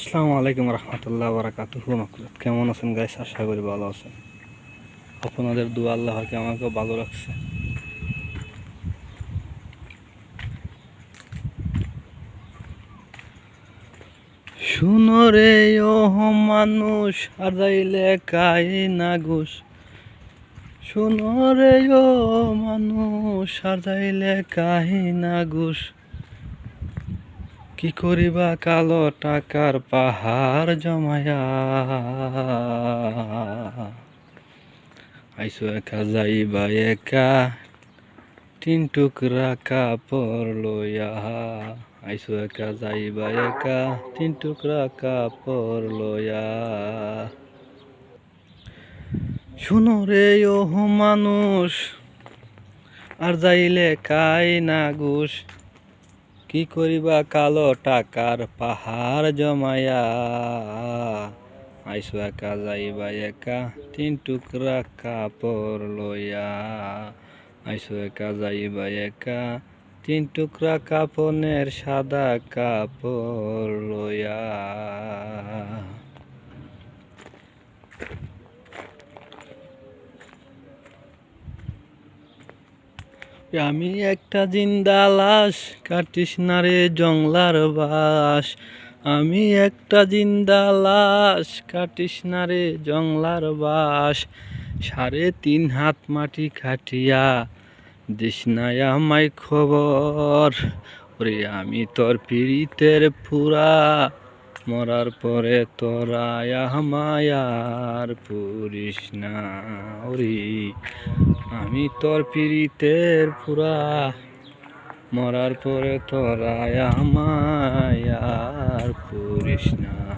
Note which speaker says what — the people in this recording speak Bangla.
Speaker 1: আসসালামু আলাইকুম রহমতুল্লাহ বারাকাতুহু মাকরুত কেমন আছেন গাইস আশা করি ভালো আছেন। আপনাদের দু আল্লাহ হয়তো আমাকেও ভালো রাখছে। শুনো রে, ও মানুষ, আর যাইলে কাই না ঘুষ। শুনো রে, ও মানুষ, আর যাইলে কাই না ঘুষ। কি করিবা কালো টাকার পাহাড় জমায়া? আইসো একা যাইবা একা, তিন টুকরা কাপড় লইয়া। আইসো একা যাইবা একা, তিন টুকরা কাপড় লইয়া। শুনো রে ও মানুষ, আর যাইলে কাই না ঘুষ? কি করিবা কালো টাকার পাহাড় জমায়া? আইসো একা যাইবা একা, তিন টুকরা কাপড় লইয়া। আইসো একা যাইবা একা, তিন টুকরা কাপনের সাদা কাপড় লইয়া। আমি একটা জিন্দা লাশ, কাটিস না রে জংলার বাস। আমি একটা জিন্দা লাশ, কাটিস না রে জংলার বাস। সাড়ে তিন হাত মাটি খাটিয়া দিস নাই আমায় খবর। ওরে আমি তোর পীড়িতের ফুরা। মরার পরে তোরা মায়ার পুরিস না আমি তোর পিরিতের পুরা। মরার পরে তোরা মায়ার পুরিস না